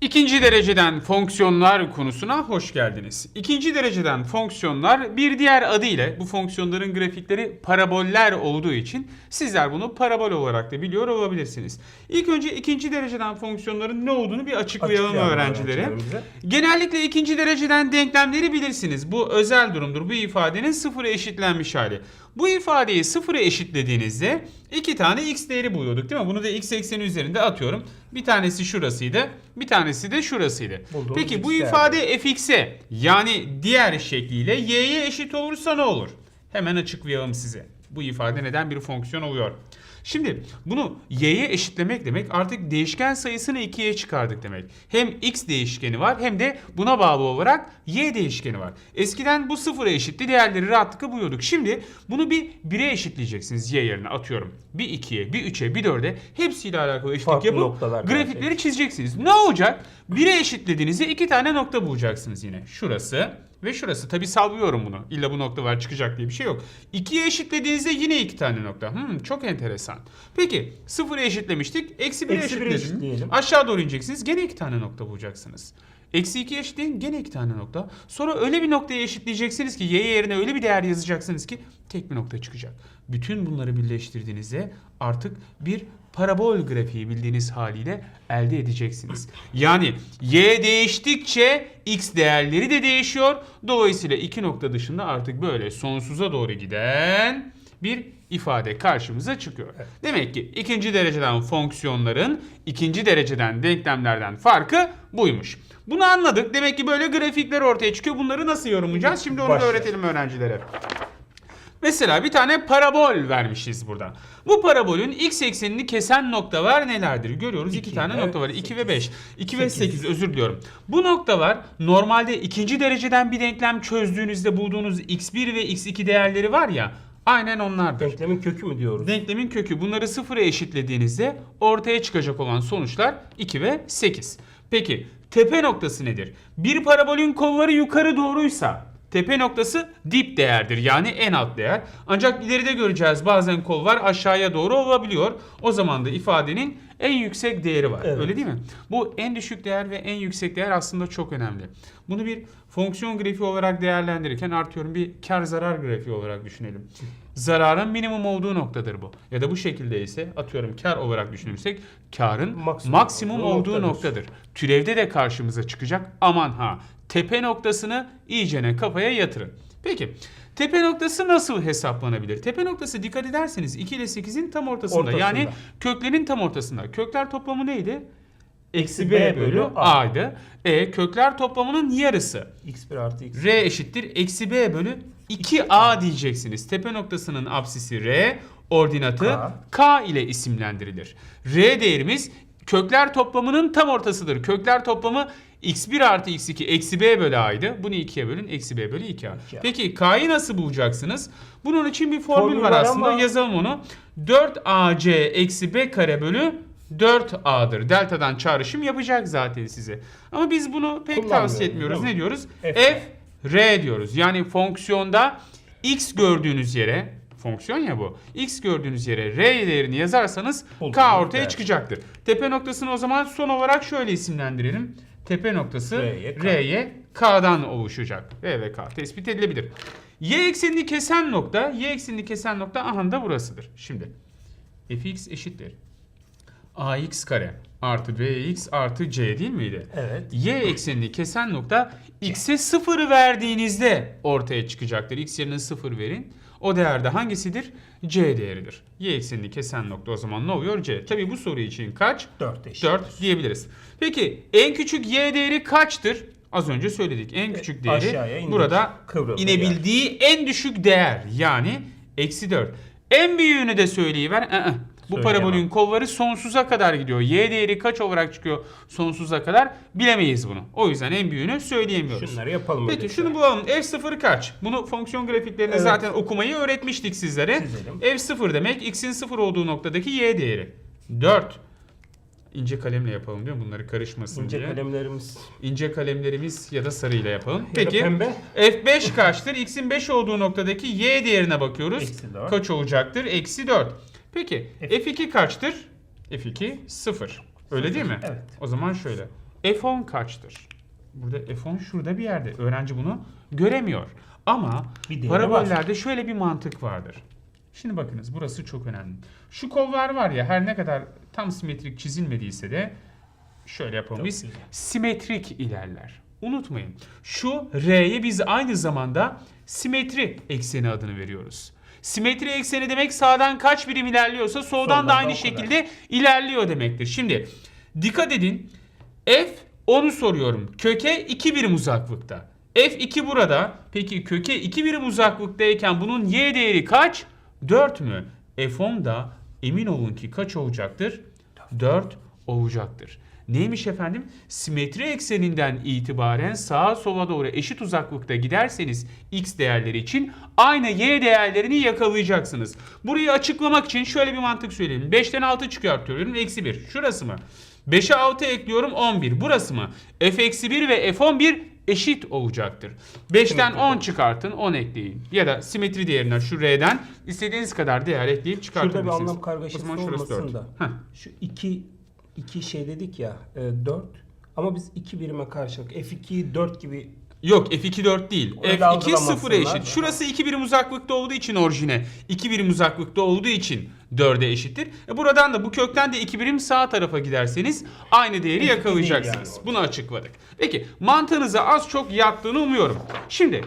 İkinci dereceden fonksiyonlar konusuna hoş geldiniz. İkinci dereceden fonksiyonlar bir diğer adı ile bu fonksiyonların grafikleri paraboller olduğu için sizler bunu parabol olarak da biliyor olabilirsiniz. İlk önce ikinci dereceden fonksiyonların ne olduğunu bir açıklayalım Açıklayalım öğrencilere. Genellikle ikinci dereceden denklemleri bilirsiniz. Bu özel durumdur. Bu ifadenin sıfıra eşitlenmiş hali. Bu ifadeyi sıfıra eşitlediğinizde iki tane x değeri buluyorduk değil mi? Bunu da x ekseni üzerinde atıyorum. Bir tanesi şurasıydı. Bir tanesi de şurasıydı. Bulduğumuz Peki bu ifade fx'e yani diğer şekliyle y'ye eşit olursa ne olur? Hemen açıklayalım size. Bu ifade neden bir fonksiyon oluyor? Şimdi bunu y'ye eşitlemek demek artık değişken sayısını 2'ye çıkardık demek. Hem x değişkeni var hem de buna bağlı olarak y değişkeni var. Eskiden bu sıfıra eşitti diğerleri rahatlıkla buluyorduk. Şimdi bunu bir 1'e eşitleyeceksiniz y yerine atıyorum. Bir 2'ye, bir 3'e, bir 4'e hepsiyle alakalı eşitlik Farklı yapıp grafikleri gelecek. çizeceksiniz. Ne olacak? 1'e eşitlediğinizde iki tane nokta bulacaksınız yine. Şurası ve şurası. Tabi sallıyorum bunu. İlla bu nokta var çıkacak diye bir şey yok. 2'ye eşitlediğinizde yine iki tane nokta. Hmm, çok enteresan. Peki 0'a eşitlemiştik. Eksi 1'e Eksi bire eşitledim. eşitleyelim. Aşağı doğru ineceksiniz. Gene iki tane nokta bulacaksınız. Eksi 2 eşitleyin gene iki tane nokta. Sonra öyle bir noktaya eşitleyeceksiniz ki y yerine öyle bir değer yazacaksınız ki tek bir nokta çıkacak. Bütün bunları birleştirdiğinizde artık bir parabol grafiği bildiğiniz haliyle elde edeceksiniz. Yani y değiştikçe x değerleri de değişiyor. Dolayısıyla iki nokta dışında artık böyle sonsuza doğru giden bir ifade karşımıza çıkıyor. Demek ki ikinci dereceden fonksiyonların ikinci dereceden denklemlerden farkı buymuş. Bunu anladık. Demek ki böyle grafikler ortaya çıkıyor. Bunları nasıl yorumlayacağız? Şimdi onu da öğretelim öğrencilere. Mesela bir tane parabol vermişiz burada. Bu parabolün x eksenini kesen noktalar nelerdir? Görüyoruz iki, İki tane ve nokta var. 2 ve sekiz. 5. 2 ve Sekiz. 8 özür diliyorum. Bu noktalar normalde ikinci dereceden bir denklem çözdüğünüzde bulduğunuz x1 ve x2 değerleri var ya aynen onlardır. Denklemin kökü mü diyoruz? Denklemin kökü bunları sıfıra eşitlediğinizde ortaya çıkacak olan sonuçlar 2 ve 8. Peki tepe noktası nedir? Bir parabolün kolları yukarı doğruysa tepe noktası dip değerdir yani en alt değer. Ancak ileride göreceğiz bazen kollar aşağıya doğru olabiliyor. O zaman da ifadenin en yüksek değeri var. Evet. Öyle değil mi? Bu en düşük değer ve en yüksek değer aslında çok önemli. Bunu bir fonksiyon grafiği olarak değerlendirirken artıyorum bir kar zarar grafiği olarak düşünelim. Zararın minimum olduğu noktadır bu. Ya da bu şekilde ise atıyorum kar olarak düşünürsek karın maksimum, Maksimum olduğu olduğu noktadır. Türevde de karşımıza çıkacak. Aman ha tepe noktasını iyicene kafaya yatırın. Peki tepe noktası nasıl hesaplanabilir? Tepe noktası dikkat ederseniz 2 ile 8'in tam ortasında. Ortasında. Yani köklerin tam ortasında. Kökler toplamı neydi? Eksi b bölü a'ydı. E kökler toplamının yarısı. x1 artı x. R eşittir eksi b bölü 2a diyeceksiniz. Tepe noktasının apsisi R, ordinatı K, K. ile isimlendirilir. R değerimiz kökler toplamının tam ortasıdır. Kökler toplamı x1 artı x2 eksi b bölü a'ydı. Bunu 2'ye bölün eksi b bölü 2a. 2A. Peki k'yı nasıl bulacaksınız? Bunun için bir formül, Formül var var aslında. ama- Yazalım onu. 4ac eksi b kare bölü 4a'dır. Delta'dan çağrışım yapacak zaten size. Ama biz bunu pek tavsiye etmiyoruz. Ne diyoruz? F. F R diyoruz. Yani fonksiyonda x gördüğünüz yere fonksiyon ya bu. X gördüğünüz yere R değerini yazarsanız Bulduğunuz K ortaya değer. çıkacaktır. Tepe noktasını o zaman son olarak şöyle isimlendirelim. Tepe noktası. R'ye K'dan oluşacak. R ve K tespit edilebilir. Y eksenini kesen nokta, Y eksenini kesen nokta aha da burasıdır. Şimdi fx eşittir. ax kare artı bx artı c değil miydi? Evet. Y eksenini kesen nokta x'e 0 verdiğinizde ortaya çıkacaktır. X yerine 0 verin. O değerde hangisidir? C değeridir. Y eksenini kesen nokta o zaman ne oluyor? C. Tabi bu soru için kaç? 4 eşit. 4 diyebiliriz. Peki en küçük y değeri kaçtır? Az önce söyledik. En küçük değeri E, indik. burada Kıvrıldı inebildiği en düşük değer. Yani eksi 4. En büyüğünü de söyleyiver. Aa, bu Söyleyemem. parabolün kolları sonsuza kadar gidiyor. Y değeri kaç olarak çıkıyor sonsuza kadar bilemeyiz bunu. O yüzden en büyüğünü söyleyemiyoruz. Şunları yapalım. Peki şunu bulalım. F0 kaç? Bunu fonksiyon grafiklerinde Evet. zaten okumayı öğretmiştik sizlere. Çizelim. F0 demek x'in 0 olduğu noktadaki y değeri. 4. İnce kalemle yapalım diyor bunları karışmasın İnce diye. kalemlerimiz. İnce kalemlerimiz ya da sarıyla yapalım. Ya Peki pembe. F5 kaçtır? X'in 5 olduğu noktadaki Y değerine bakıyoruz. Eksi dört. Kaç olacaktır? Eksi 4. Peki F- F2 kaçtır? F2 0. Öyle değil mi? Evet. O zaman şöyle. F10 kaçtır? Burada F10 şurada bir yerde. Öğrenci bunu göremiyor. Ama Bir parabollerde şöyle bir mantık vardır. Şimdi bakınız burası çok önemli. Şu kollar var ya her ne kadar tam simetrik çizilmediyse de şöyle yapalım Çok biz güzel. simetrik ilerler. Unutmayın. Şu R'ye biz aynı zamanda simetri ekseni adını veriyoruz. Simetri ekseni demek sağdan kaç birim ilerliyorsa soldan, Soldan da aynı o kadar. şekilde ilerliyor demektir. Şimdi dikkat edin. F onu soruyorum. Köke 2 birim uzaklıkta. F2 burada. Peki köke 2 birim uzaklıktayken bunun y değeri kaç? 4 mü? F10 da emin olun ki kaç olacaktır? 4 olacaktır. Neymiş efendim? Simetri ekseninden itibaren sağa sola doğru eşit uzaklıkta giderseniz x değerleri için aynı y değerlerini yakalayacaksınız. Burayı açıklamak için şöyle bir mantık söyleyeyim. 5'ten 6 çıkartıyorum. Eksi 1. Şurası mı? 5'e 6 ekliyorum 11. Burası mı? f eksi 1 ve f11 eşit olacaktır. 5'ten 10 çıkartın 10 ekleyin. Ya da simetri değerinden şu r'den istediğiniz kadar değer ekleyip Şurada çıkartabilirsiniz. bir anlam kargaşası olmasın da. Heh. Şu iki, iki şey dedik ya e, 4 ama biz iki birime karşılık F2'yi 4 gibi Yok F2 4 değil. Öyle F2 0 algılamasınlar. eşit. Şurası 2 birim uzaklıkta olduğu için orijine. 2 birim uzaklıkta olduğu için 4'e eşittir. E buradan da bu kökten de 2 birim sağ tarafa giderseniz aynı değeri F2 yakalayacaksınız. yani. Bunu açıkladık. Peki mantığınıza az çok yattığını umuyorum. Şimdi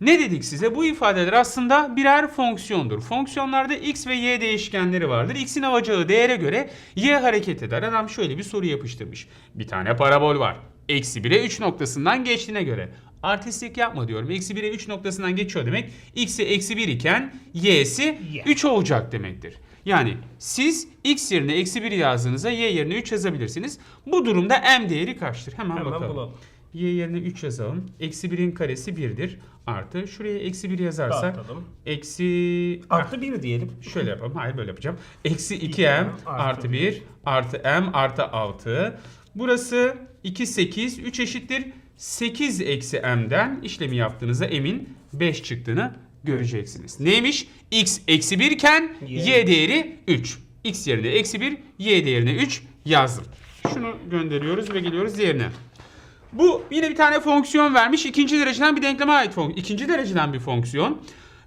ne dedik size? Bu ifadeler aslında birer fonksiyondur. Fonksiyonlarda x ve y değişkenleri vardır. X'in alacağı değere göre y hareket eder. Adam şöyle bir soru yapıştırmış. Bir tane parabol var. Eksi 1'e 3 noktasından geçtiğine göre. Artistlik yapma diyorum. Eksi 1'e 3 noktasından geçiyor demek. X'i eksi 1 iken y'si Y. 3 olacak demektir. Yani siz x yerine eksi 1 yazdığınızda y yerine 3 yazabilirsiniz. Bu durumda m değeri kaçtır? Hemen, hemen bakalım. bulalım. Y yerine 3 yazalım. Eksi 1'in karesi 1'dir. Artı şuraya eksi 1 yazarsak Dağıtalım. eksi... Artı 1 diyelim. Şöyle yapalım. Hayır böyle yapacağım. Eksi 2m 2m artı artı 1 artı m artı 6. Burası 2 8 3 eşittir. 8 eksi m'den işlemi yaptığınızda m'in 5 çıktığını göreceksiniz. Neymiş? x eksi 1 iken Y. y değeri 3. x yerine eksi 1 y değerine 3 yazdım. Şunu gönderiyoruz ve geliyoruz diğerine. Bu yine bir tane fonksiyon vermiş. İkinci dereceden bir denkleme ait fonksiyon. İkinci dereceden bir fonksiyon.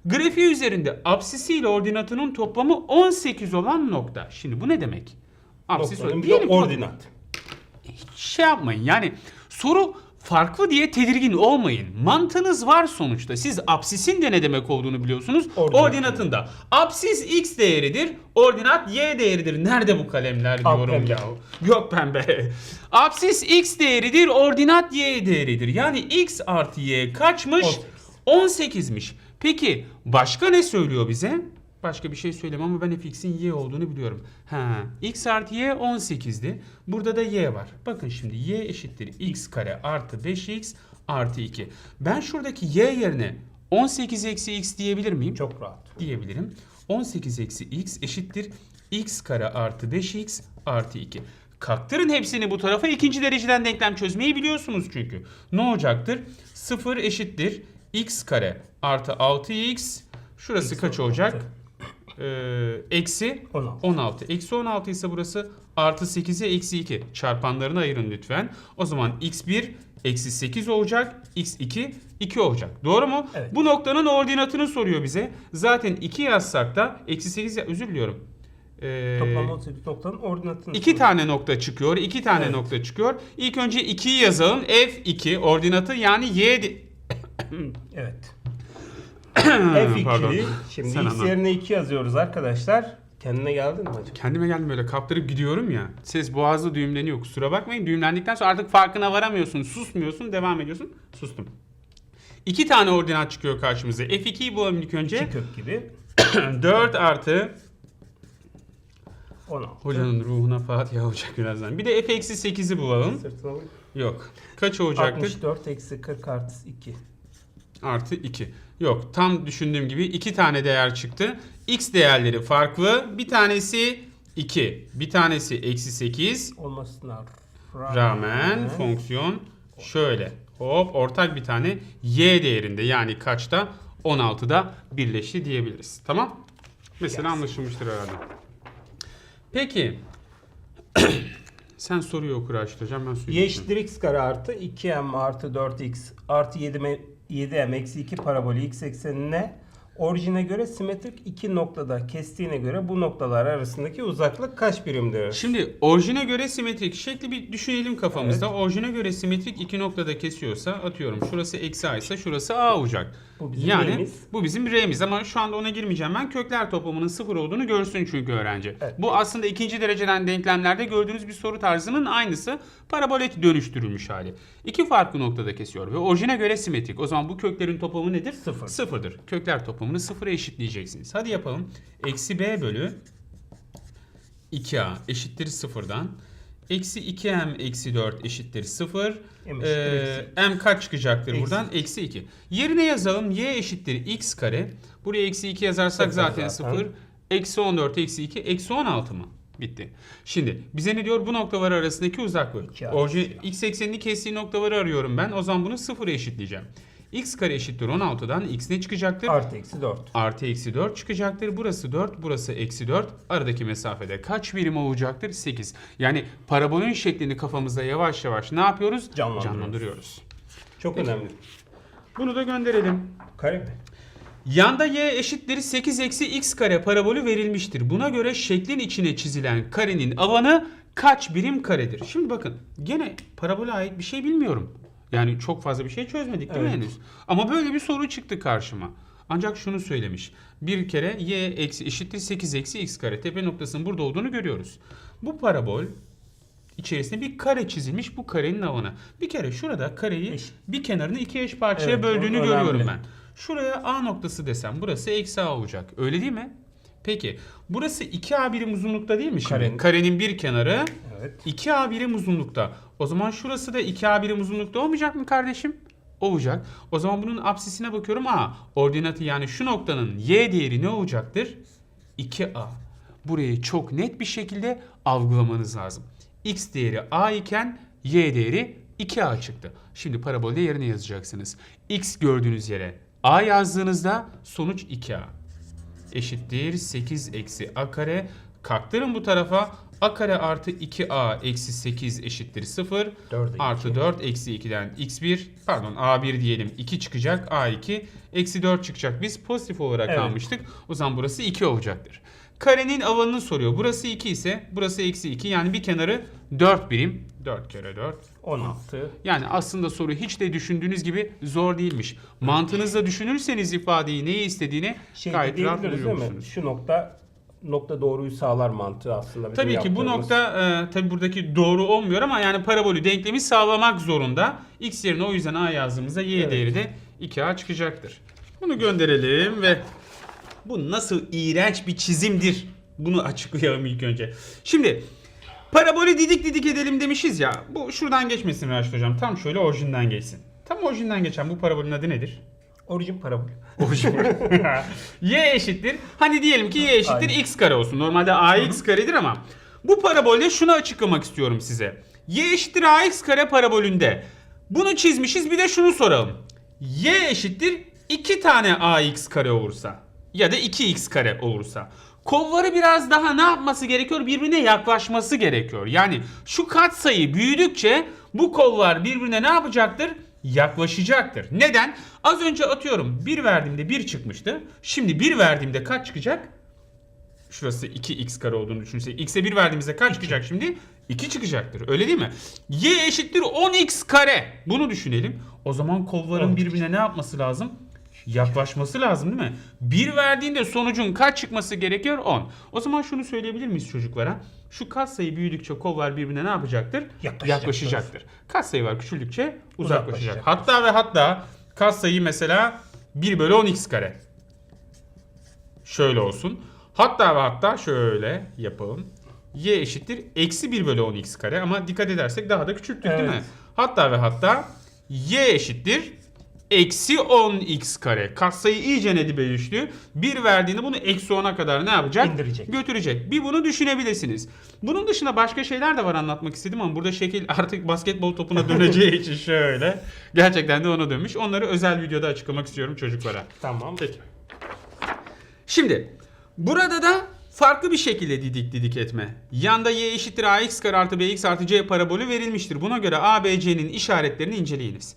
Grafiği üzerinde absisi ile ordinatının toplamı 18 olan nokta. Şimdi bu ne demek? Absis Noktanın bir de ordinat. şey yapmayın yani soru farklı diye tedirgin olmayın. Mantığınız var sonuçta. Siz absisin de ne demek olduğunu biliyorsunuz. Ordinat. Ordinatın da. Absis x değeridir. Ordinat y değeridir. Nerede bu kalemler Al diyorum pembe. Yok pembe. Absis x değeridir. Ordinat y değeridir. Yani x artı y kaçmış? 18. 18'miş. Peki başka ne söylüyor bize? başka bir şey söylemem ama ben fx'in y olduğunu biliyorum. Ha, x artı y 18'di. Burada da y var. Bakın şimdi y eşittir x kare artı 5x artı 2. Ben şuradaki y yerine 18 eksi x diyebilir miyim? Çok rahat. Diyebilirim. 18 eksi x eşittir x kare artı 5x artı 2. Kaktırın hepsini bu tarafa ikinci dereceden denklem çözmeyi biliyorsunuz çünkü. Ne olacaktır? 0 eşittir x kare artı 6x. Şurası x kaç olacak? 6. Ee, eksi 16. 16. Eksi 16 ise burası artı 8'e eksi 2. Çarpanlarını ayırın lütfen. O zaman x1 eksi 8 olacak. x2 2 olacak. Doğru mu? Evet. Bu noktanın ordinatını soruyor bize. Zaten 2 yazsak da eksi 8 ya, özür diliyorum. Ee, Toplam 38 noktanın ordinatını. İki soruyor. tane nokta çıkıyor. iki tane evet. nokta çıkıyor. İlk önce 2'yi yazalım. F2 ordinatı yani y. evet. F2'li. Pardon. Şimdi Sen x anlat. yerine 2 yazıyoruz arkadaşlar. Kendine geldin mi acaba? Kendime geldim böyle kaptırıp gidiyorum ya. Ses boğazda düğümleniyor. Kusura bakmayın. Düğümlendikten sonra artık farkına varamıyorsun. Susmuyorsun. Devam ediyorsun. Sustum. İki tane ordinat çıkıyor karşımıza. F2'yi bulalım ilk önce. 2 kök gibi. 4 artı 16. hocanın ruhuna Fatiha olacak birazdan. Bir de f eksi 8'i bulalım. Sırtına. Yok. Kaç olacaktır? 64 eksi 40 artı 2. Artı 2. Yok tam düşündüğüm gibi iki tane değer çıktı. X değerleri farklı. Bir tanesi 2. Bir tanesi eksi 8. Olmasına Rağmen fonksiyon şöyle. Hop ortak bir tane y değerinde yani kaçta? 16'da birleşti diyebiliriz. Tamam? Mesela anlaşılmıştır herhalde. Peki. Sen soruyu okur hocam ben suyu y eşittir x kare artı 2m artı 4x artı 7m, 7m eksi 2 parabolü x eksenine orijine göre simetrik iki noktada kestiğine göre bu noktalar arasındaki uzaklık kaç birimdir? Şimdi orijine göre simetrik şekli bir düşünelim kafamızda. Orijine göre simetrik iki noktada kesiyorsa atıyorum şurası eksi a ise şurası a olacak. Bu bizim yani R'miz. bu bizim R'miz ama şu anda ona girmeyeceğim ben. Kökler toplamının sıfır olduğunu görsün çünkü öğrenci. Evet. Bu aslında ikinci dereceden denklemlerde gördüğünüz bir soru tarzının aynısı. Parabolet dönüştürülmüş hali. İki farklı noktada kesiyor ve orijine göre simetrik. O zaman bu köklerin toplamı nedir? Sıfır. Sıfırdır. Kökler toplamını sıfıra eşitleyeceksiniz. Hadi yapalım. Eksi b bölü 2a eşittir sıfırdan. Eksi 2m eksi 4 eşittir 0. M eşittir m kaç çıkacaktır Eksi buradan? Eksi 2. Yerine yazalım. y eşittir x kare. Buraya eksi 2 yazarsak zaten zaten. 0. Eksi 14 eksi 2 eksi 16 mı? Bitti. Şimdi bize ne diyor? Bu noktalar arasındaki uzaklık. İki Orji, x eksenini kestiği noktaları arıyorum ben. O zaman bunu sıfıra eşitleyeceğim. X kare eşittir 16'dan x ne çıkacaktır? Artı eksi 4. Artı eksi 4 çıkacaktır. Burası 4, burası eksi 4. Aradaki mesafede kaç birim olacaktır? 8. Yani parabolün şeklini kafamızda yavaş yavaş ne yapıyoruz? Canlandırıyoruz. Canlandırıyoruz. Çok Peki. önemli. Bunu da gönderelim. Kare mi? Yanda y eşittir 8 eksi x kare parabolü verilmiştir. Buna göre şeklin içine çizilen karenin alanı kaç birim karedir? Şimdi bakın gene parabole ait bir şey bilmiyorum. Yani çok fazla bir şey çözmedik değil mi Evet. henüz? Ama böyle bir soru çıktı karşıma. Ancak şunu söylemiş. Bir kere y eksi eşittir 8 eksi x kare. Tepe noktasının burada olduğunu görüyoruz. Bu parabol içerisinde bir kare çizilmiş bu karenin alanı. Bir kere şurada kareyi Eş- bir kenarını iki eş parçaya Evet, böldüğünü görüyorum ben. Şuraya A noktası desem burası eksi A olacak. Öyle değil mi? Peki burası 2A birim uzunlukta değil mi şimdi? Karenin- Karenin bir kenarı Evet. 2A birim uzunlukta. O zaman şurası da 2A birim uzunlukta olmayacak mı kardeşim? Olacak. O zaman bunun apsisine bakıyorum. A ordinatı yani şu noktanın y değeri ne olacaktır? 2A. Burayı çok net bir şekilde algılamanız lazım. X değeri A iken y değeri 2A çıktı. Şimdi parabolde yerine yazacaksınız. X gördüğünüz yere A yazdığınızda sonuç 2A eşittir 8 eksi a kare. Kalktırın bu tarafa. a kare artı 2a eksi 8 eşittir 0. Dörde Artı iki. 4 eksi 2'den x1 pardon a1 diyelim 2 çıkacak a2 eksi 4 çıkacak. Biz pozitif olarak Evet. almıştık. O zaman burası 2 olacaktır. Karenin alanını soruyor. Burası 2 ise burası eksi 2 yani bir kenarı 4 birim. 4 kere 4 16. yani aslında soru hiç de düşündüğünüz gibi zor değilmiş. Mantığınızla düşünürseniz ifadeyi neyi istediğini Şey gayet rahat diyebiliriz değil mi? buluyorsunuz. Şu nokta nokta doğruyu sağlar mantığı aslında. bizim Tabii ki bu yaptığımız. nokta e, tabii buradaki doğru olmuyor ama yani parabolü denklemi sağlamak zorunda. X yerine o yüzden A yazdığımızda Y değeri de 2A çıkacaktır. Bunu gönderelim ve bu nasıl iğrenç bir çizimdir? Bunu açıklayalım ilk önce. Şimdi parabolü didik didik edelim demişiz ya. Bu şuradan geçmesin Raşit Hocam. Tam şöyle orijinden geçsin. Tam orijinden geçen bu parabolün adı nedir? Orijin parabol. y eşittir. Hani diyelim ki y eşittir Aynen. x kare olsun. Normalde ax karedir ama bu parabolde şunu açıklamak istiyorum size. y eşittir ax kare parabolünde bunu çizmişiz bir de şunu soralım. y eşittir 2 tane ax kare olursa ya da 2x kare olursa kolları biraz daha ne yapması gerekiyor? Birbirine yaklaşması gerekiyor. Yani şu katsayı büyüdükçe bu kollar birbirine ne yapacaktır? Yaklaşacaktır. Neden? Az önce atıyorum 1 verdiğimde 1 çıkmıştı. Şimdi 1 verdiğimde kaç çıkacak? Şurası 2x kare olduğunu düşünürsek. X'e 1 verdiğimizde kaç çıkacak şimdi? 2 çıkacaktır. Öyle değil mi? Y eşittir 10x kare. Bunu düşünelim. O zaman kolların birbirine ne yapması lazım? Yaklaşması lazım değil mi? 1 verdiğinde sonucun kaç çıkması gerekiyor? 10. O zaman şunu söyleyebilir miyiz çocuklara? Şu katsayı büyüdükçe kollar birbirine ne yapacaktır? Yaklaşacaktır. Yaklaşacaktır. Katsayılar küçüldükçe uzaklaşacak. Hatta ve hatta katsayı mesela 1 bölü 10x kare. Şöyle olsun. Hatta ve hatta şöyle yapalım. Y eşittir eksi 1 bölü 10x kare ama dikkat edersek daha da küçülttük değil mi? Evet. Hatta ve hatta y eşittir eksi 10x kare. Katsayı iyice nedibe düştü. 1 verdiğinde bunu eksi 10'a kadar ne yapacak? İndirecek. Götürecek. Bir bunu düşünebilirsiniz. Bunun dışında başka şeyler de var anlatmak istedim ama burada şekil artık basketbol topuna döneceği için şöyle. Gerçekten de ona dönmüş. Onları özel videoda açıklamak istiyorum çocuklara. Tamam. Peki. Şimdi burada da Farklı bir şekilde didik didik etme. Yanda y eşittir ax kare artı bx artı c parabolü verilmiştir. Buna göre a, b, c'nin işaretlerini inceleyiniz.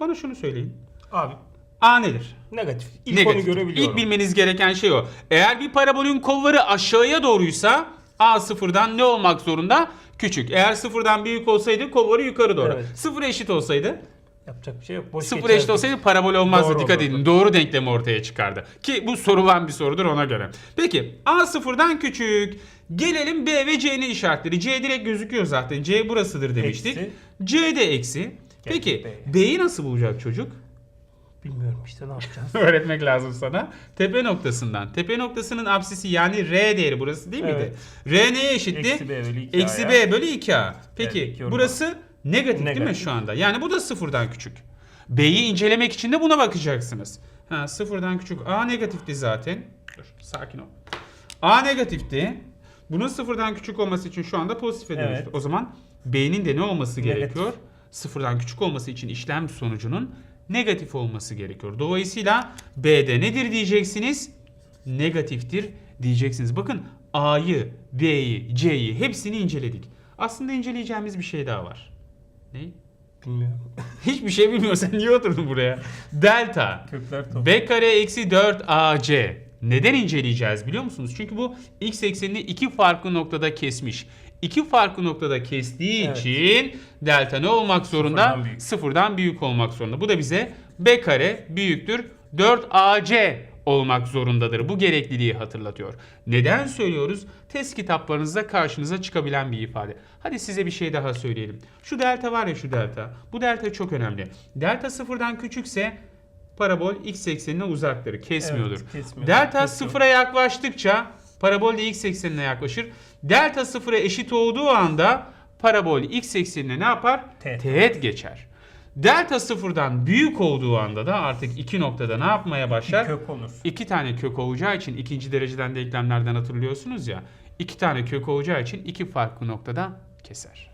Bana şunu söyleyin. Abi A nedir? negatif. İlk Negatif. onu görebiliyorum. İlk bilmeniz gereken şey o. Eğer bir parabolün kolları aşağıya doğruysa A sıfırdan ne olmak zorunda? Küçük. Eğer sıfırdan büyük olsaydı kolları yukarı doğru. Evet. Sıfır eşit olsaydı Yapacak bir şey yok. Boş Sıfır eşit olsaydı parabol olmazdı. Doğru Dikkat olurdu. edin. Doğru denklemi ortaya çıkardı. Ki bu sorulan bir sorudur ona göre. Peki A sıfırdan küçük. Gelelim B ve C'nin işaretleri. C direkt gözüküyor zaten. C burasıdır demiştik. Eksi. C de eksi. Peki. B'yi nasıl bulacak çocuk? Bilmiyorum işte ne yapacağız. Öğretmek lazım sana. Tepe noktasından. Tepe noktasının apsisi yani R değeri burası değil miydi? Evet. R neye eşitti? Eksi B bölü 2 Eksi B bölü 2A. Peki Evet, iki burası negatif, değil mi Negatif. şu anda? Yani bu da sıfırdan küçük. B'yi incelemek için de buna bakacaksınız. Ha sıfırdan küçük. A negatifti zaten. Dur sakin ol. A negatifti. Bunun sıfırdan küçük olması için şu anda pozitife Evet. dönüştü. O zaman B'nin de ne olması Negatif. gerekiyor? Sıfırdan küçük olması için işlem sonucunun negatif olması gerekiyor. Dolayısıyla B'de nedir diyeceksiniz? Negatiftir diyeceksiniz. Bakın A'yı, B'yi, C'yi hepsini inceledik. Aslında inceleyeceğimiz bir şey daha var. Ne? Bilmiyorum. Hiçbir şey bilmiyorsan niye oturdun buraya? Delta. Kökler toplu. B kare eksi 4 AC. Neden inceleyeceğiz biliyor musunuz? Çünkü bu x eksenini iki farklı noktada kesmiş. İki farklı noktada kestiği Evet. için delta ne olmak zorunda? Sıfırdan büyük. Sıfırdan büyük olmak zorunda. Bu da bize b kare büyüktür 4 AC olmak zorundadır. Bu gerekliliği hatırlatıyor. Neden söylüyoruz? Test kitaplarınızda karşınıza çıkabilen bir ifade. Hadi size bir şey daha söyleyelim. Şu delta var ya şu delta. Bu delta çok önemli. Delta sıfırdan küçükse parabol x eksenine uzaktır. Kesmiyordur. Evet, kesmiyor. Delta sıfıra yaklaştıkça parabol de x eksenine yaklaşır. Delta sıfıra eşit olduğu anda parabol x eksenine ne yapar? Teğet. Teğet geçer. Delta sıfırdan büyük olduğu anda da artık iki noktada ne yapmaya başlar? Kök olur. İki tane kök olacağı için ikinci dereceden denklemlerden hatırlıyorsunuz ya. iki tane kök olacağı için iki farklı noktada keser.